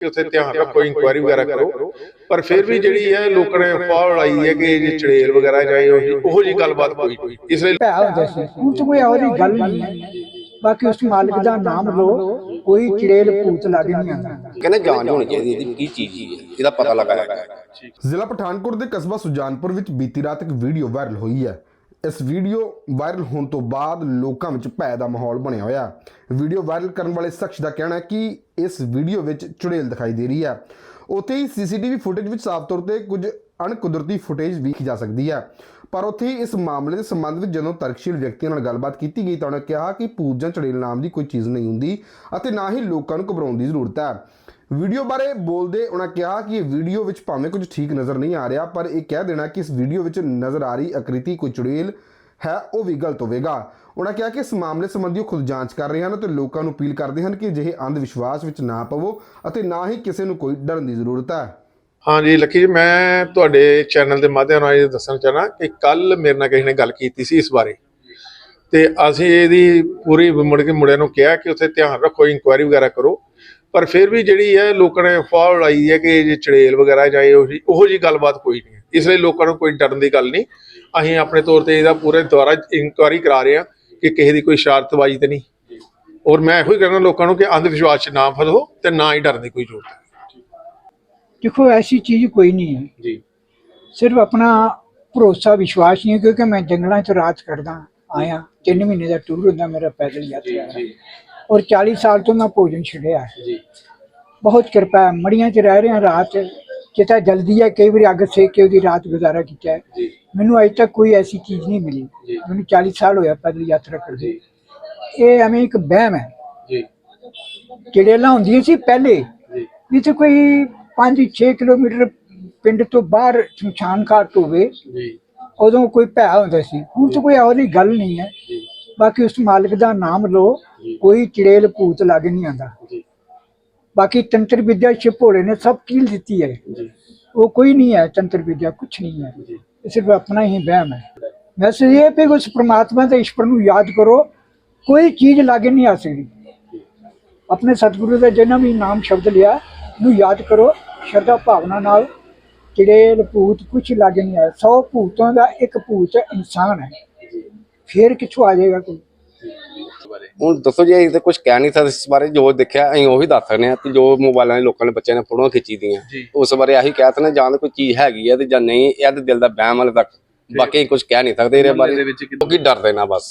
ਕਿ ਉੱਥੇ ਧਿਆਨ ਰੱਖੋ ਇਨਕੁਆਇਰੀ ਵਗੈਰਾ ਕਰੋ। ਪਰ ਫਿਰ ਵੀ ਜਿਹੜੀ ਹੈ ਲੋਕਾਂ ਨੇ ਫਾਲ ਲਾਈ ਹੈ ਕਿ ਜੇ ਚੜੇਲ ਵਗੈਰਾ ਜਾਏ ਉਹੀ ਉਹੋ ਜੀ ਗੱਲਬਾਤ ਕੋਈ ਨਹੀਂ ਇਸ ਲਈ ਭੈ ਹੁੰਦਾ ਸੀ ਹੁਣ ਤਾਂ ਕੋਈ ਉਹਦੀ ਗੱਲ ਨਹੀਂ ਹੈ। ਬਾਕੀ ਉਸ ਮਾਲਕ ਦਾ ਨਾਮ ਲਓ। ਕੋਈ ਚੜੇਲ ਭੂਤ ਲੱਗ ਨਹੀਂ ਆਉਂਦਾ। ਕਹਿੰਦੇ ਜਾਂਚ ਹੋਣੀ ਚਾਹੀਦੀ ਇਹਦੀ ਕੀ ਚੀਜ਼ ਹੀ ਇਹਦਾ ਪਤਾ ਲਗਾਇਆ ਜ਼ਿਲ੍ਹਾ ਪਠਾਨਕੋਟ ਦੇ ਕਸਬਾ ਸੁਜਾਨਪੁਰ ਵਿੱਚ ਬੀਤੀ ਰਾਤ ਇੱਕ ਵੀਡੀਓ ਵਾਇਰਲ ਹੋਈ ਹੈ। ਇਸ ਵੀਡੀਓ ਵਾਇਰਲ ਹੋਣ ਤੋਂ ਬਾਅਦ ਲੋਕਾਂ ਵਿੱਚ ਭੈ ਦਾ ਮਾਹੌਲ ਬਣਿਆ ਹੋਇਆ। ਵੀਡੀਓ ਵਾਇਰਲ ਕਰਨ ਵਾਲੇ ਸ਼ਖਸ ਦਾ ਕਹਿਣਾ ਹੈ ਕਿ ਇਸ ਵੀਡੀਓ ਵਿੱਚ ਚੁੜੇਲ ਦਿਖਾਈ ਦੇ ਰਹੀ ਹੈ। ਉੱਥੇ ਹੀ ਸੀਸੀਟੀਵੀ ਫੁਟੇਜ ਵਿੱਚ ਸਾਫ਼ ਤੌਰ ਤੇ ਕੁਝ ਅਣਕੁਦਰਤੀ ਫੁਟੇਜ ਵੇਖੀ ਜਾ ਸਕਦੀ ਹੈ। ਪਰ ਉੱਥੇ ਹੀ ਇਸ ਮਾਮਲੇ ਦੇ ਸੰਬੰਧ ਵਿੱਚ ਜਦੋਂ ਤਰਕਸ਼ੀਲ ਵਿਅਕਤੀਆਂ ਨਾਲ ਗੱਲਬਾਤ ਕੀਤੀ ਗਈ ਤਾਂ ਉਹਨਾਂ ਕਿਹਾ ਕਿ ਭੂਤ ਜਾਂ ਚੁੜੇਲ ਨਾਮ ਦੀ ਕੋਈ ਚੀਜ਼ ਨਹੀਂ ਹੁੰਦੀ ਅਤੇ ਨਾ ਹੀ ਲੋਕਾਂ ਨੂੰ ਘਬਰਾਉਣ ਦੀ ਜ਼ਰੂਰਤ ਹੈ। ਵੀਡੀਓ ਬਾਰੇ ਬੋਲਦੇ ਉਹਨਾਂ ਕਿਹਾ ਕਿ ਇਹ ਵੀਡੀਓ ਵਿੱਚ ਭਾਵੇਂ ਕੁਝ ਠੀਕ ਨਜ਼ਰ ਨਹੀਂ ਆ ਰਿਹਾ, ਪਰ ਇਹ ਕਹਿ ਦੇਣਾ ਕਿ ਇਸ ਵੀਡੀਓ ਵਿੱਚ ਨਜ਼ਰ ਆ ਰਹੀ ਆਕ੍ਰਿਤੀ ਕੋਈ ਚੁੜੇਲ ਹੈ, ਉਹ ਵੀ ਗਲਤ ਹੋਵੇਗਾ। ਉਹਨਾਂ ਕਿਹਾ ਕਿ ਇਸ ਮਾਮਲੇ ਸੰਬੰਧੀ ਉਹ ਖੁਦ ਜਾਂਚ ਕਰ ਰਹੇ ਹਨ ਤੇ ਲੋਕਾਂ ਨੂੰ ਅਪੀਲ ਕਰਦੇ ਹਨ ਕਿ ਅਜਿਹੇ ਅੰਧ ਵਿਸ਼ਵਾਸ ਵਿੱਚ ਨਾ ਪਵੋ ਅਤੇ ਨਾ ਹੀ ਕਿਸੇ ਨੂੰ ਕੋਈ ਡਰਨ ਦੀ ਜ਼ਰੂਰਤ ਹੈ। ਹਾਂਜੀ, ਲੱਕੀ ਜੀ, ਮੈਂ ਤੁਹਾਡੇ ਚੈਨਲ ਦੇ ਮਾਧਿਅਮ ਨਾਲ ਦੱਸਣਾ ਚਾਹਨਾ ਕਿ ਕੱਲ ਮੇਰੇ ਨਾਲ ਕਿਸੇ ਨੇ ਗੱਲ ਕੀਤੀ ਸੀ ਇਸ ਬਾਰੇ। ਤੇ ਅਸੀਂ ਇਹਦੀ ਪੂਰੀ ਮੁੜ ਕੇ ਮੁੰਡਿਆਂ ਨੂੰ ਕਿਹਾ ਕਿ ਉੱਥੇ ਧਿਆਨ ਰੱਖੋ ਇਨਕੁਆਇਰੀ ਵਗੈਰਾ ਕਰੋ। ਪਰ ਫਿਰ ਵੀ ਜਿਹੜੀ ਹੈ ਲੋਕਾਂ ਨੇ ਫਾਲ ਲਾਈ ਹੈ ਕਿ ਜੇ ਚੜੇਲ ਵਗੈਰਾ ਜਾਏ ਉਹੀ ਉਹੋ ਜੀ ਗੱਲਬਾਤ ਕੋਈ ਨਹੀਂ। ਇਸ ਲਈ ਲੋਕਾਂ ਨੂੰ ਕੋਈ ਡਰਨ ਦੀ ਗੱਲ ਨਹੀਂ। ਅਸੀਂ ਆਪਣੇ ਤੌਰ ਤੇ ਇਹਦਾ ਪੂਰੇ ਦੁਆਰਾ ਇਨਕੁਆਇਰੀ ਕਰਾ ਰਹੇ ਹਾਂ ਕਿ ਕਿਸੇ ਦੀ ਕੋਈ ਸ਼ਰਾਰਤਬਾਜ਼ੀ ਤੇ ਨਹੀਂ। ਔਰ ਮੈਂ ਇਹੋ ਹੀ ਕਹਿਣਾ ਲੋਕਾਂ ਨੂੰ ਕਿ ਅੰਧ ਵਿਸ਼ਵਾਸ 'ਚ ਨਾ ਫਸੋ ਤੇ ਨਾ ਹੀ ਡਰਨ ਦੀ ਕੋਈ ਜ਼ਰੂਰਤ ਹੈ। ਦੇਖੋ ਐਸੀ ਚੀਜ਼ ਕੋਈ ਨਹੀਂ ਹੈ। ਜੀ। ਸਿਰਫ ਆਪਣਾ ਭਰੋਸਾ ਵਿਸ਼ਵਾਸ ਨਹੀਂ ਕਿਉਂਕਿ ਮੈਂ ਜੰਗਲਾਂ 'ਚ ਰਾਤ ਕੱਢਦਾ ਆਇਆ। ਤਿੰਨ ਮਹੀਨੇ ਦਾ ਟੂਰ ਹੁੰਦਾ ਮੇਰਾ ਪੈਦਲ ਯਾਤਰਾ ਔਰ 40 ਸਾਲ ਤੋਂ ਮੈਂ ਭੋਜਨ ਛੱਡਿਆ ਜੀ। ਬਹੁਤ ਕਿਰਪਾ ਹੈ ਮੜੀਆਂ 'ਚ ਰਹਿ ਰਹੇ ਰਾਤ ਕਿਤਾ ਜਲਦੀ ਹੈ ਕਈ ਵਾਰੀ ਅੱਗ ਸੇਕ ਕੇ ਉਹਦੀ ਰਾਤ ਗੁਜ਼ਾਰਾ ਕੀਤਾ ਹੈ। ਮੈਨੂੰ ਅਜੇ ਤੱਕ ਕੋਈ ਐਸੀ ਚੀਜ਼ ਨਹੀਂ ਮਿਲੀ। ਮੈਨੂੰ 40 ਸਾਲ ਹੋਇਆ ਪੈਦਲ ਯਾਤਰਾ ਕਰਦੇ ਇਹ ਐਵੇਂ ਇੱਕ ਵਹਿਮ ਹੈ। ਜੀ। ਚੜੇਲਾਂ ਹੁੰਦੀਆਂ ਸੀ ਪਹਿਲੇ। ਜੀ। ਜਿੱਥੇ ਕੋਈ 5-6 ਕਿਲੋਮੀਟਰ ਪਿੰਡ ਤੋਂ ਬਾਹਰ ਸ਼ਮਸ਼ਾਨ ਘਾਟ ਹੋਵੇ ਜੀ। ਉਦੋਂ ਕੋਈ ਭੈ ਹੁੰਦਾ ਸੀ। ਹੁਣ ਤਾਂ ਕੋਈ ਇਹੋ ਜਿਹੀ ਗੱਲ ਨਹੀਂ ਹੈ। ਬਾਕੀ ਉਸ ਮਾਲਕ ਦਾ ਨਾਮ ਲਓ। ਕੋਈ ਚੜੇਲ ਭੂਤ ਲੱਗ ਨਹੀਂ ਆਉਂਦਾ ਜੀ। ਬਾਕੀ ਤੰਤਰ ਵਿਦਿਆ ਛਪੋੜੇ ਨੇ ਸਭ ਕੀਲ ਦਿੱਤੀ ਹੈ। ਉਹ ਕੋਈ ਨਹੀਂ ਹੈ ਤੰਤਰ ਵਿਦਿਆ ਕੁਝ ਨਹੀਂ ਹੈ। ਇਹ ਸਿਰਫ ਆਪਣਾ ਹੀ ਵਹਿਮ ਹੈ। ਮੈਸੇਜ ਇਹ ਕਿ ਉਸ ਪ੍ਰਮਾਤਮਾ ਦੇ ਈਸ਼ਵਰ ਨੂੰ ਯਾਦ ਕਰੋ ਕੋਈ ਚੀਜ਼ ਲਾਗੇ ਨਹੀਂ ਆ ਸਕਦੀ। ਆਪਣੇ ਸਤਿਗੁਰੂ ਦਾ ਜਿੰਨਾ ਵੀ ਨਾਮ ਸ਼ਬਦ ਲਿਆ ਨੂੰ ਯਾਦ ਕਰੋ ਸ਼ਰਧਾ ਭਾਵਨਾ ਨਾਲ। ਚੜੇਲ ਭੂਤ ਕੁਝ ਲਾਗੇ ਨਹੀਂ ਆਇਆ। 100 ਭੂਤਾਂ ਦਾ ਇੱਕ ਭੂਤ ਇਨਸਾਨ ਹੈ। ਫੇਰ ਕਿੱਥੋਂ ਆ ਜਾਏਗਾ ਕੋਈ? ਹੁਣ ਦੱਸੋ ਜੀ ਅਸੀਂ ਤਾਂ ਕੁਝ ਕਹਿ ਨਹੀਂ ਸਕਦੇ ਇਸ ਬਾਰੇ ਜੋ ਦੇਖਿਆ ਅਸੀਂ ਉਹੀ ਦੱਸ ਸਕਦੇ ਹਾਂ ਕਿ ਜੋ ਮੋਬਾਈਲਾਂ 'ਚ ਲੋਕਾਂ ਨੇ ਬੱਚਿਆਂ ਨੇ ਫੋਟੋਆਂ ਖਿੱਚੀ ਦੀਆਂ। ਉਸ ਬਾਰੇ ਆਹੀ ਕਹਿ ਸਕਦੇ ਜਾਂ ਤਾਂ ਕੋਈ ਚੀਜ਼ ਹੈਗੀ ਹੈ ਤੇ ਜਾਂ ਨਹੀਂ ਇਹ ਤਾਂ ਦਿਲ ਦਾ ਵਹਿਮ ਵਾਲੇ ਤੱਕ। ਬਾਕੀ ਕੁਝ ਕਹਿ ਨਹੀਂ ਸਕਦੇ ਇਹਦੇ ਬਾਰੇ। ਕਿਉਂਕਿ ਡਰਦੇ ਨਾ ਬਸ।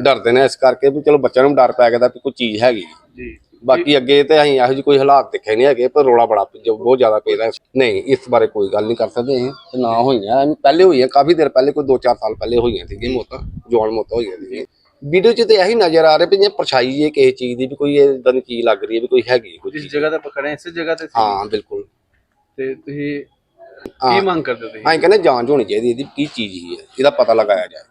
ਡਰਦੇ ਨੇ ਇਸ ਕਰਕੇ ਵੀ ਚਲੋ ਬੱਚਿਆਂ ਨੂੰ ਡਰ ਪੈ ਗਿਆ ਤਾਂ ਵੀ ਕੋਈ ਚੀਜ਼ ਹੈਗੀ। ਜੀ। ਬਾਕੀ ਅੱਗੇ ਤੇ ਅਸੀਂ ਇਹੋ ਜਿਹੀ ਕੋਈ ਹਾਲਾਤ ਦੇਖੇ ਨਹੀਂ ਹੈਗੇ ਪਰ ਰੋਲਾ ਬੜਾ ਜੋ ਬਹੁਤ ਜ਼ਿਆਦਾ ਪੈਦਾ ਨਹੀਂ ਇਸ ਬਾਰੇ ਕੋਈ ਗੱਲ ਨਹੀਂ ਕਰ ਸਕਦੇ ਤੇ ਨਾ ਹੋਈਆਂ। ਪਹਿਲੇ ਹੋਈਆਂ ਕਾਫੀ ਦੇਰ ਪਹਿਲੇ ਕੋਈ 2-4 ਸਾਲ ਪਹਿਲੇ ਹੋਈਆਂ ਸੀਗੀਆਂ ਮੌਤਾਂ ਜਵਾਨ ਮੌਤਾਂ ਹੋਈਆਂ ਸੀਗੀਆਂ। ਵੀਡੀਓ 'ਚ ਤੇ ਇਹੀ ਨਜ਼ਰ ਆ ਰਿਹਾ ਵੀ ਜੇ ਪਰਛਾਈ ਹੈ ਕਿਸੇ ਚੀਜ਼ ਦੀ ਵੀ ਕੋਈ ਇਦਾਂ ਦੀ ਚੀਜ਼ ਲੱਗ ਰਹੀ ਹੈ ਵੀ ਕੋਈ ਹੈਗੀ ਕੋਈ ਜਿਸ ਚੀਜ਼। ਜਗ੍ਹਾ ਤੇ ਪਕੜੇ ਇਸੇ ਜਗ੍ਹਾ ਤੇ ਸੀ ਹਾਂ ਬਿਲਕੁਲ। ਤੇ ਤੁਸੀਂ ਹਾਂ। ਕੀ ਮੰਗ ਕਰਦੇ ਤੁਸੀਂ? ਅਸੀਂ ਕਹਿੰਦੇ ਜਾਂਚ ਹੋਣੀ ਚਾਹੀਦੀ ਇਹਦੀ ਕੀ ਚੀਜ਼ ਹੀ ਹੈ ਇਹਦਾ ਪਤਾ ਲਗਾਇਆ ਜਾਏ।